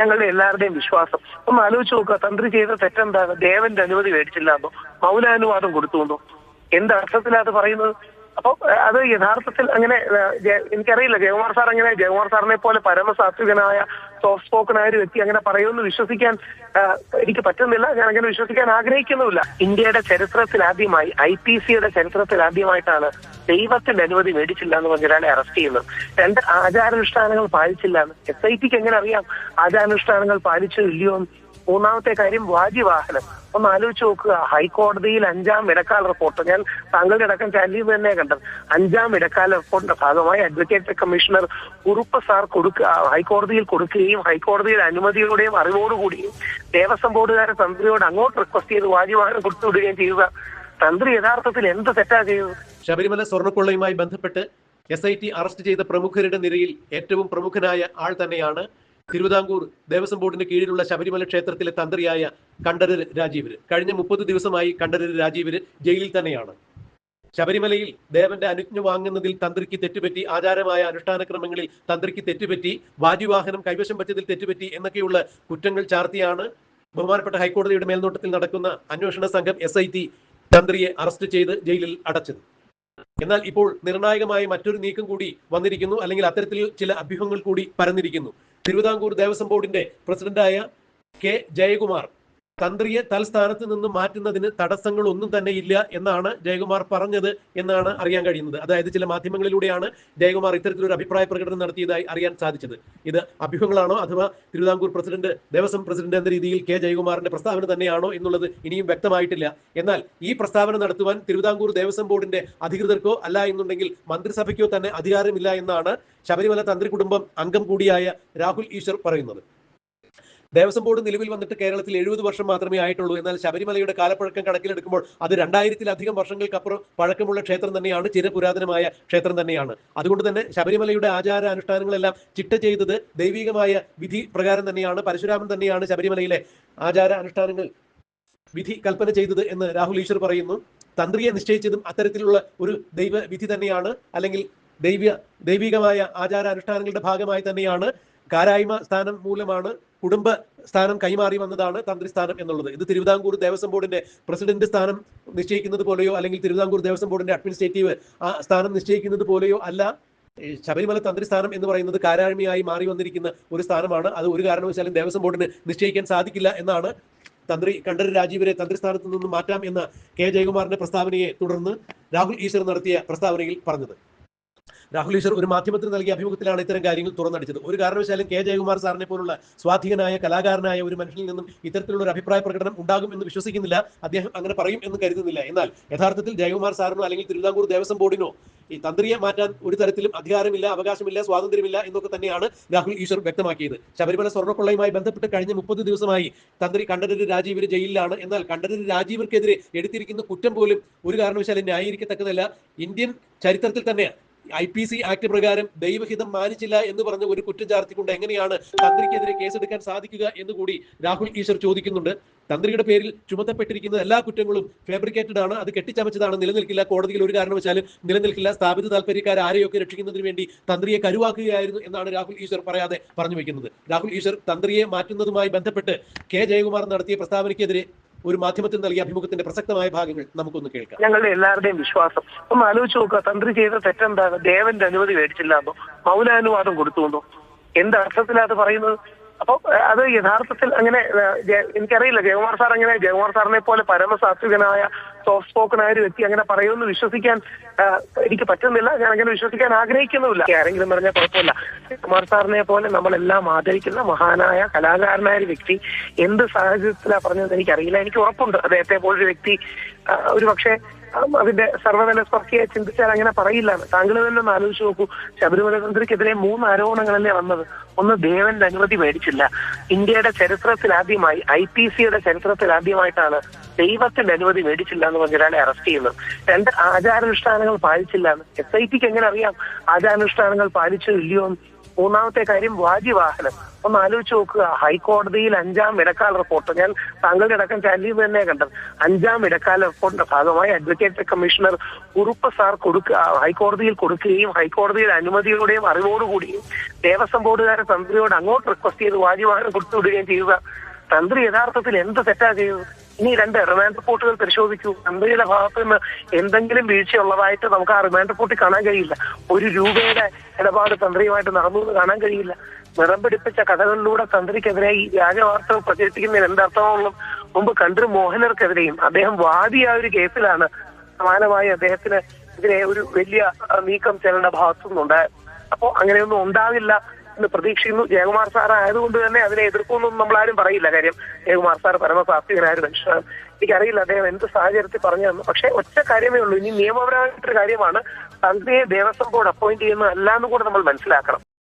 ഞങ്ങളുടെ എല്ലാവരുടെയും വിശ്വാസം. ഒന്ന് ആലോചിച്ച് നോക്കുക തന്ത്രി ചെയ്ത തെറ്റെന്താണ്? ദേവന്റെ അനുമതി മേടിച്ചില്ലാന്നോ മൗനാനുവാദം കൊടുത്തു എന്ത് അർത്ഥത്തിലാ അത് പറയുന്നത്? അപ്പൊ അത് യഥാർത്ഥത്തിൽ അങ്ങനെ എനിക്കറിയില്ല. ജയകുമാർ സാർ അങ്ങനെ ജയകുമാർ സാറിനെ പോലെ പരമസാത്വികനായ സോഫ്റ്റ് സ്പോക്കൺ ആയ ഒരു വ്യക്തി അങ്ങനെ പറയുമെന്ന് വിശ്വസിക്കാൻ എനിക്ക് പറ്റുന്നില്ല. ഞാൻ അങ്ങനെ വിശ്വസിക്കാൻ ആഗ്രഹിക്കുന്നുമില്ല. ഇന്ത്യയുടെ ചരിത്രത്തിൽ ആദ്യമായി ഐ പി സിയുടെ ചരിത്രത്തിൽ ആദ്യമായിട്ടാണ് ദൈവത്തിന്റെ അനുമതി മേടിച്ചില്ല എന്ന് പറഞ്ഞ ഒരാളെ അറസ്റ്റ് ചെയ്യുന്നത് രണ്ട് ആചാരാനുഷ്ഠാനങ്ങൾ പാലിച്ചില്ല എന്ന്. എസ് ഐ ടിക്ക് എങ്ങനെ അറിയാം? ആചാരാനുഷ്ഠാനങ്ങൾ പാലിച്ചോ ഇല്ലയോ മൂന്നാമത്തെ കാര്യം വാജിവാഹനം. ഒന്ന് ആലോചിച്ച് നോക്കുക. ഹൈക്കോടതിയിൽ അഞ്ചാം ഇടക്കാല റിപ്പോർട്ട് ഞാൻ താങ്കളുടെ അടക്കം ചാനലിൽ തന്നെ കണ്ടത്. അഞ്ചാം ഇടക്കാല റിപ്പോർട്ടിന്റെ ഭാഗമായി അഡ്വക്കേറ്റ് കമ്മീഷണർ കുറുപ്പ് സാർ കൊടുക്കുക ഹൈക്കോടതിയിൽ കൊടുക്കുകയും ഹൈക്കോടതിയുടെ അനുമതിയോടെയും അറിവോടുകൂടിയും ദേവസ്വം ബോർഡുകാരെ തന്ത്രിയോട് അങ്ങോട്ട് റിക്വസ്റ്റ് ചെയ്ത് വാജി വാഹനം കൊടുത്തു കൊടുത്തുവിടുകയും ചെയ്യുക. തന്ത്രി യഥാർത്ഥത്തിൽ എന്ത് തെറ്റാ ചെയ്തത്? ശബരിമല സ്വർണക്കൊള്ളയുമായി ബന്ധപ്പെട്ട് എസ് ഐ ടി അറസ്റ്റ് ചെയ്ത പ്രമുഖരുടെ നിരയിൽ ഏറ്റവും പ്രമുഖനായ ആൾ തന്നെയാണ് തിരുവിതാംകൂർ ദേവസ്വം ബോർഡിന് കീഴിലുള്ള ശബരിമല ക്ഷേത്രത്തിലെ തന്ത്രിയായ കണ്ഠരർ രാജീവര്. കഴിഞ്ഞ മുപ്പത് ദിവസമായി കണ്ഠരർ രാജീവര് ജയിലിൽ തന്നെയാണ്. ശബരിമലയിൽ ദേവന്റെ അനുജ്ഞ വാങ്ങുന്നതിൽ തന്ത്രിക്ക് തെറ്റുപറ്റി ആചാരമായ അനുഷ്ഠാനക്രമങ്ങളിൽ തന്ത്രിക്ക് തെറ്റുപറ്റി വാജിവാഹനം കൈവശം വെച്ചതിൽ തെറ്റുപറ്റി എന്നൊക്കെയുള്ള കുറ്റങ്ങൾ ചാർത്തിയാണ് ബഹുമാനപ്പെട്ട ഹൈക്കോടതിയുടെ മേൽനോട്ടത്തിൽ നടക്കുന്ന അന്വേഷണ സംഘം എസ് തന്ത്രിയെ അറസ്റ്റ് ചെയ്ത് ജയിലിൽ അടച്ചത്. എന്നാൽ ഇപ്പോൾ നിർണായകമായ മറ്റൊരു നീക്കം കൂടി വന്നിരിക്കുന്നു. അല്ലെങ്കിൽ അത്തരത്തിൽ ചില അഭ്യൂഹങ്ങൾ കൂടി പരന്നിരിക്കുന്നു. തിരുവിതാംകൂർ ദേവസ്വം ബോർഡിന്റെ പ്രസിഡന്റായ കെ ജയകുമാർ തന്ത്രിയെ തൽസ്ഥാനത്ത് നിന്ന് മാറ്റുന്നതിന് തടസ്സങ്ങൾ ഒന്നും തന്നെ ഇല്ല എന്നാണ് ജയകുമാർ പറഞ്ഞത് എന്നാണ് അറിയാൻ കഴിയുന്നത്. അതായത് ചില മാധ്യമങ്ങളിലൂടെയാണ് ജയകുമാർ ഇത്തരത്തിലൊരു അഭിപ്രായ പ്രകടനം നടത്തിയതായി അറിയാൻ സാധിച്ചത്. ഇത് അഭ്യൂഹങ്ങളാണോ അഥവാ തിരുവിതാംകൂർ പ്രസിഡന്റ് ദേവസ്വം പ്രസിഡന്റ് എന്ന രീതിയിൽ കെ ജയകുമാറിന്റെ പ്രസ്താവന തന്നെയാണോ എന്നുള്ളത് ഇനിയും വ്യക്തമായിട്ടില്ല. എന്നാൽ ഈ പ്രസ്താവന നടത്തുവാൻ തിരുവിതാംകൂർ ദേവസ്വം ബോർഡിന്റെ അധികൃതർക്കോ അല്ല എന്നുണ്ടെങ്കിൽ മന്ത്രിസഭയ്ക്കോ തന്നെ അധികാരമില്ല എന്നാണ് ശബരിമല തന്ത്രി കുടുംബം അംഗം കൂടിയായ രാഹുൽ ഈശ്വർ പറയുന്നത്. ദേവസ്വം ബോർഡ് നിലവിൽ വന്നിട്ട് കേരളത്തിൽ എഴുപത് വർഷം മാത്രമേ ആയിട്ടുള്ളൂ. എന്നാൽ ശബരിമലയുടെ കാലപ്പഴക്കം കണക്കിലെടുക്കുമ്പോൾ അത് രണ്ടായിരത്തിലധികം വർഷങ്ങൾക്കപ്പുറം പഴക്കമുള്ള ക്ഷേത്രം തന്നെയാണ് ചിരപുരാതനമായ ക്ഷേത്രം തന്നെയാണ്. അതുകൊണ്ട് തന്നെ ശബരിമലയുടെ ആചാര അനുഷ്ഠാനങ്ങളെല്ലാം ചിട്ട ചെയ്തത് ദൈവികമായ വിധി പ്രകാരം തന്നെയാണ് പരശുരാമൻ തന്നെയാണ് ശബരിമലയിലെ ആചാര അനുഷ്ഠാനങ്ങൾ വിധി കൽപ്പന ചെയ്തത് എന്ന് രാഹുൽ ഈശ്വർ പറയുന്നു. തന്ത്രിയെ നിശ്ചയിച്ചതും അത്തരത്തിലുള്ള ഒരു ദൈവ വിധി തന്നെയാണ് അല്ലെങ്കിൽ ദൈവ ദൈവികമായ ആചാര അനുഷ്ഠാനങ്ങളുടെ ഭാഗമായി തന്നെയാണ്. കാരായ്മ സ്ഥാനം മൂലമാണ് കുടുംബ സ്ഥാനം കൈമാറി വന്നതാണ് തന്ത്രി സ്ഥാനം എന്നുള്ളത്. ഇത് തിരുവിതാംകൂർ ദേവസ്വം ബോർഡിന്റെ പ്രസിഡന്റ് സ്ഥാനം നിശ്ചയിക്കുന്നത് പോലെയോ അല്ലെങ്കിൽ തിരുവിതാംകൂർ ദേവസ്വം ബോർഡിന്റെ അഡ്മിനിസ്ട്രേറ്റീവ് ആ സ്ഥാനം നിശ്ചയിക്കുന്നത് പോലെയോ അല്ല. ശബരിമല തന്ത്രി സ്ഥാനം എന്ന് പറയുന്നത് കാരായ്മയായി മാറി വന്നിരിക്കുന്ന ഒരു സ്ഥാനമാണ്. അത് ഒരു കാരണവശാലും ദേവസ്വം ബോർഡിന് നിശ്ചയിക്കാൻ സാധിക്കില്ല എന്നാണ് തന്ത്രി കണ്ഠര് രാജീവരെ തന്ത്രിസ്ഥാനത്ത് നിന്നും മാറ്റാം എന്ന കെ ജയകുമാറിന്റെ പ്രസ്താവനയെ തുടർന്ന് രാഹുൽ ഈശ്വർ നടത്തിയ പ്രസ്താവനയിൽ പറഞ്ഞത്. രാഹുൽ ഈശ്വർ ഒരു മാധ്യമത്തിന് നൽകിയ അഭിമുഖത്തിലാണ് ഇത്തരം കാര്യങ്ങൾ തുറന്നടിച്ചത്. ഒരു കാരണവശാലും കെ ജയകുമാർ സാറിനെ പോലുള്ള സ്വാധീനനായ കലാകാരനായ ഒരു മനുഷ്യനിൽ നിന്നും ഇത്തരത്തിലുള്ള ഒരു അഭിപ്രായ പ്രകടനം ഉണ്ടാകും എന്ന് വിശ്വസിക്കുന്നില്ല. അദ്ദേഹം അങ്ങനെ പറയും എന്ന് കരുതുന്നില്ല. എന്നാൽ യഥാർത്ഥത്തിൽ ജയകുമാർ സാറിനോ അല്ലെങ്കിൽ തിരുവിതാംകൂർ ദേവസ്വം ബോർഡിനോ ഈ തന്ത്രിയെ മാറ്റാൻ ഒരു തരത്തിലും അധികാരമില്ല അവകാശമില്ല സ്വാതന്ത്ര്യമില്ല എന്നൊക്കെ തന്നെയാണ് രാഹുൽ ഈശ്വർ വ്യക്തമാക്കിയത്. ശബരിമല സ്വർണക്കൊള്ളയുമായി ബന്ധപ്പെട്ട് കഴിഞ്ഞ മുപ്പത് ദിവസമായി തന്ത്രി കണ്ഠരര് രാജീവര് ജയിലിലാണ്. എന്നാൽ കണ്ഠരര് രാജീവർക്കെതിരെ എടുത്തിരിക്കുന്ന കുറ്റം പോലും ഒരു കാരണവശാലും ന്യായീകരിക്കത്തക്കതല്ല. ഇന്ത്യൻ ചരിത്രത്തിൽ തന്നെ ഐ പി സി ആക്ട് പ്രകാരം ദൈവഹിതം മാനിച്ചില്ല എന്ന് പറഞ്ഞ ഒരു കുറ്റം ചാർത്തിക്കൊണ്ട് എങ്ങനെയാണ് തന്ത്രിക്കെതിരെ കേസെടുക്കാൻ സാധിക്കുക എന്ന് കൂടി രാഹുൽ ഈശ്വർ ചോദിക്കുന്നുണ്ട്. തന്ത്രിയുടെ പേരിൽ ചുമത്തപ്പെട്ടിരിക്കുന്ന എല്ലാ കുറ്റങ്ങളും ഫാബ്രിക്കേറ്റഡ് ആണ്. അത് കെട്ടിച്ചമച്ചതാണ്. നിലനിൽക്കില്ല. കോടതിയിൽ ഒരു കാരണവശാലും നിലനിൽക്കില്ല. സ്ഥാപിത താല്പര്യക്കാർ ആരെയൊക്കെ രക്ഷിക്കുന്നതിന് വേണ്ടി തന്ത്രിയെ കരുവാക്കുകയായിരുന്നു എന്നാണ് രാഹുൽ ഈശ്വർ പറയാതെ പറഞ്ഞു വയ്ക്കുന്നത് രാഹുൽ ഈശ്വർ തന്ത്രിയെ മാറ്റുന്നതുമായി ബന്ധപ്പെട്ട് കെ. ജയകുമാർ നടത്തിയ പ്രസ്താവനയ്ക്കെതിരെ ഒരു മാധ്യമത്തിന് നൽകിയ അഭിമുഖത്തിന്റെ പ്രസക്തമായ ഭാഗങ്ങൾ നമുക്കൊന്ന് കേൾക്കാം. ഞങ്ങളുടെ എല്ലാവരുടെയും വിശ്വാസം. ഒന്ന് ആലോചിച്ച് നോക്കുക തന്ത്രി ചെയ്ത തെറ്റെന്താണ്? ദേവന്റെ അനുമതി മേടിച്ചില്ലാന്നോ? മൗനാനുവാദം കൊടുത്തുവെന്നോ? എന്ത് അർത്ഥത്തിലാണ് പറയുന്നത്? അപ്പൊ ഏഹ്, അത് യഥാർത്ഥത്തിൽ അങ്ങനെ എനിക്കറിയില്ല ജയകുമാർ സാർ അങ്ങനെ ജയകുമാർ സാറിനെ പോലെ പരമസാത്വികനായ സോഫ്റ്റ് സ്പോക്കൺ ആയ ഒരു വ്യക്തി അങ്ങനെ പറയുമെന്ന് വിശ്വസിക്കാൻ എനിക്ക് പറ്റുന്നില്ല. ഞാൻ അങ്ങനെ വിശ്വസിക്കാൻ ആഗ്രഹിക്കുന്നുമില്ല. ആരെങ്കിലും പറഞ്ഞാൽ കുഴപ്പമില്ല. ജയകുമാർ സാറിനെ പോലെ നമ്മളെല്ലാം ആദരിക്കുന്ന മഹാനായ കലാകാരനായ ഒരു വ്യക്തി എന്ത് സാഹചര്യത്തിലാണ് പറഞ്ഞത് എനിക്കറിയില്ല. എനിക്ക് ഉറപ്പുണ്ട്. അദ്ദേഹത്തെ പോലൊരു വ്യക്തി ഒരു പക്ഷേ അതിന്റെ സർവതല സ്പർശിയെ ചിന്തിച്ചാൽ അങ്ങനെ പറയില്ല താങ്കൾ തന്നെ ഒന്ന് ആലോചിച്ച് നോക്കൂ. ശബരിമല തന്ത്രിക്കെതിരെ മൂന്ന് ആരോപണങ്ങളല്ലേ വന്നത്. ഒന്ന് ദേവന്റെ അനുമതി മേടിച്ചില്ല. ഇന്ത്യയുടെ ചരിത്രത്തിൽ ആദ്യമായി ഐ പി സിയുടെ ചരിത്രത്തിൽ ആദ്യമായിട്ടാണ് ദൈവത്തിന്റെ അനുമതി മേടിച്ചില്ല എന്ന് പറഞ്ഞ ഒരാളെ അറസ്റ്റ് ചെയ്യുന്നത്. രണ്ട് ആചാരാനുഷ്ഠാനങ്ങൾ പാലിച്ചില്ല എന്ന്. എസ് ഐ ടിക്ക് എങ്ങനെ അറിയാം? ആചാരാനുഷ്ഠാനങ്ങൾ പാലിച്ചോ ഇല്ലയോ എന്ന്. മൂന്നാമത്തെ കാര്യം വാജിവാഹനം. ഒന്ന് ആലോചിച്ച് നോക്കുക. ഹൈക്കോടതിയിൽ അഞ്ചാം ഇടക്കാല റിപ്പോർട്ട്. ഞാൻ താങ്കളുടെ അടക്കം ചാനലിൽ തന്നെ കണ്ടത്. അഞ്ചാം ഇടക്കാല റിപ്പോർട്ടിന്റെ ഭാഗമായി അഡ്വക്കേറ്റ് കമ്മീഷണർ കുറുപ്പ് സാർ കൊടുക്കുക ഹൈക്കോടതിയിൽ കൊടുക്കുകയും ഹൈക്കോടതിയുടെ അനുമതിയോടെയും അറിവോടുകൂടിയും ദേവസ്വം ബോർഡുകാരെ തന്ത്രിയോട് അങ്ങോട്ട് റിക്വസ്റ്റ് ചെയ്ത് വാജിവാഹനം കൊടുത്തുവിടുകയും ചെയ്യുക തന്ത്രി യഥാർത്ഥത്തിൽ എന്ത് തെറ്റാ ചെയ്തത്? ഇനി രണ്ട് റിമാൻഡ് റിപ്പോർട്ടുകൾ പരിശോധിക്കൂ. കമ്പനിയുടെ ഭാഗത്ത് നിന്ന് എന്തെങ്കിലും വീഴ്ചയുള്ളതായിട്ട് നമുക്ക് ആ റിമാൻഡ് റിപ്പോർട്ടിൽ കാണാൻ കഴിയില്ല. ഒരു രൂപയുടെ ഇടപാട് തന്ത്രിയുമായിട്ട് നടന്നു എന്ന് കാണാൻ കഴിയില്ല. നിറംപിടിപ്പിച്ച കഥകളിലൂടെ തന്ത്രിക്കെതിരെ ഈ വ്യാജവാർത്തകൾ പ്രചരിപ്പിക്കുന്നതിന് എന്തർത്ഥമാണെന്നും മുമ്പ് കണ്ടു മോഹനർക്കെതിരെയും അദ്ദേഹം വാദിയായ ഒരു കേസിലാണ് സമാനമായി അദ്ദേഹത്തിന് ഇതിനെ ഒരു വലിയ നീക്കം ചെല്ലേണ്ട ഭാഗത്തുനിന്നുണ്ടായത്. അപ്പോ അങ്ങനെയൊന്നും ഉണ്ടാവില്ല. പ്രതീക്ഷിക്കുന്നു. ജയകുമാർ സാർ ആയതുകൊണ്ട് തന്നെ അതിനെ എതിർക്കുമെന്നൊന്നും നമ്മൾ ആരും പറയില്ല. കാര്യം ജയകുമാർ സാർ മനുഷ്യനാണ്. എനിക്കറിയില്ല അദ്ദേഹം എന്ത് സാഹചര്യത്തിൽ പറഞ്ഞതെന്ന്. പക്ഷെ ഒറ്റ കാര്യമേ ഉള്ളൂ. ഇനി നിയമപരമായിട്ടൊരു കാര്യമാണ് തന്ത്രിയെ ദേവസ്വം ബോർഡ് അപ്പോയിന്റ് ചെയ്യുന്നത് അല്ലാന്ന് കൂടെ നമ്മൾ മനസ്സിലാക്കണം.